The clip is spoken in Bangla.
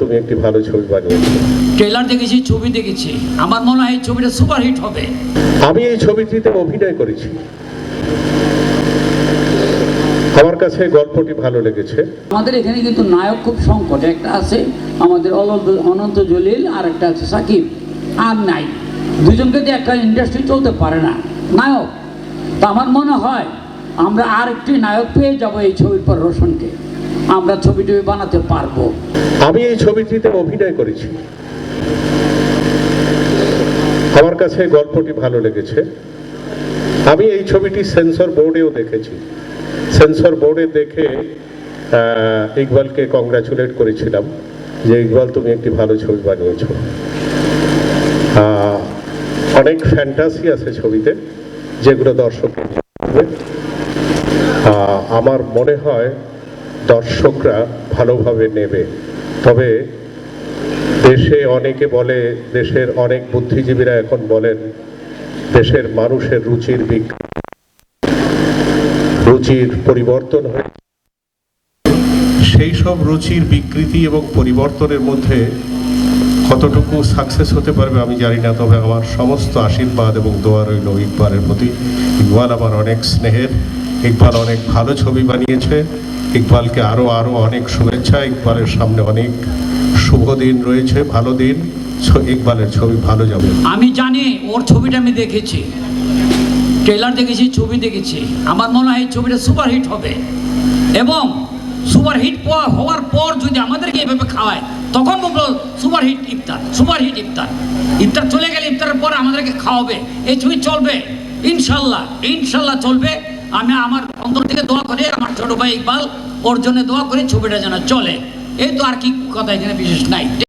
তুমি একটি ভালো ছবি বানিয়েছো। ট্রেলার দেখেছি ছবি দেখেছি। আমার মনে হয় ছবিটা সুপারহিট হবে। আমি এই ছবিটিতে অভিনয় করেছি। আমার কাছে গল্পটি ভালো লেগেছে। আমাদের এখানে কিন্তু নায়ক খুব সংকট। একটা আছে আমাদের অনন্ত অনন্ত জলিল আর একটা আছে সাকিব। আর নাই। দুজনকে দিয়ে একটা ইন্ডাস্ট্রি চলতে পারে না। নায়ক তো আমার মনে হয় আমরা আর একটি নায়ক পেয়ে যাব এই ছবির পর রোশনকে। আমরা ছবি টবি বানাতে পারব। আমি এই ছবিটিতে অভিনয় করেছি। আমার কাছে গল্পটি ভালো লেগেছে। আমি এই ছবিটি সেন্সর বোর্ডেও দেখেছি। সেন্সর বোর্ডে দেখে ইকবালকে কংগ্রাচুলেট করেছিলাম যে, ইকবাল, তুমি একটি ভালো ছবি বানিয়েছ। অনেক ফ্যান্টাসি আছে ছবিতে, যেগুলো দর্শক আমার মনে হয় দর্শকরা ভালোভাবে নেবে। তবে দেশে অনেকে বলে, দেশের অনেক বুদ্ধিজীবীরা এখন বলেন, দেশের মানুষের রুচির রুচির পরিবর্তন হয়ে সেই সব রুচির বিকৃতি এবং পরিবর্তনের মধ্যে কতটুকু সাকসেস হতে পারবে আমি জানি না, তবে আমার সমস্ত আশীর্বাদ এবং দোয়া রইল ইকবালের প্রতি। ইকবাল আমার অনেক স্নেহের। ইকবাল অনেক ভালো ছবি বানিয়েছে। ইকবালকে আরও আরও অনেক শুভেচ্ছা। ইকবালের সামনে অনেক শুভ দিন রয়েছে, ভালো দিন। ইকবালের ছবি ভালো যাবে। আমি জানি ওর ছবিটা আমি দেখেছি। ট্রেলার দেখেছি, ছবি দেখেছি। আমার মনে হয় এই ছবিটা সুপারহিট হবে। এবং সুপারহিট হওয়ার পর যদি আমাদেরকে এভাবে খাওয়ায়, তখন বলব সুপারহিট ইফতার সুপারহিট ইফতার। ইফতার চলে গেলে ইফতারের পর আমাদেরকে খাওয়াবে। এই ছবি চলবে। ইনশাল্লাহ ইনশাল্লাহ চলবে। আমি আমার অন্তর থেকে দোয়া করে আমার ছোট ভাই ইকবাল ওর জন্য দোয়া করে, ছবিটা যেন চলে। এই তো আর কি কথা এখানে বিশেষ নাই।